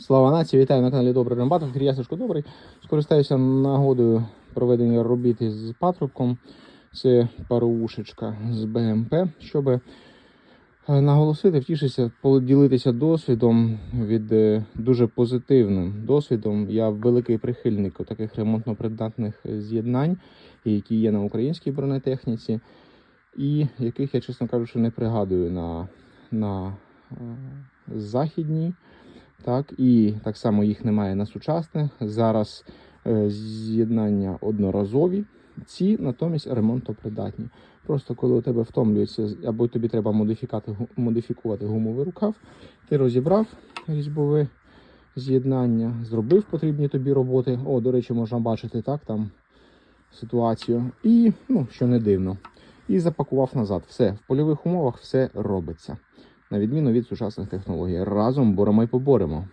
Слава нації, вітаю на каналі Добрий Рембатов. Я Сашко Добрий. Скористаюся нагодою проведення робіт з патрубком. Це пароушечка з БМП, щоб е, наголосити, втішитися, поділитися досвідом від е, дуже позитивним досвідом. Я великий прихильник таких ремонтно-придатних з'єднань, які є на українській бронетехніці, і яких я, чесно кажучи, не пригадую на, на е, західній. Так, і так само їх немає на сучасних. Зараз е, з'єднання одноразові, ці натомість ремонтопридатні. Просто коли у тебе втомлюється, або тобі треба модифікувати гумовий рукав, ти розібрав різьбове з'єднання, зробив потрібні тобі роботи. О, до речі, можна бачити так там ситуацію. І, ну, що не дивно, і запакував назад. Все, в польових умовах все робиться на відміну від сучасних технологій. Разом боремо і поборемо.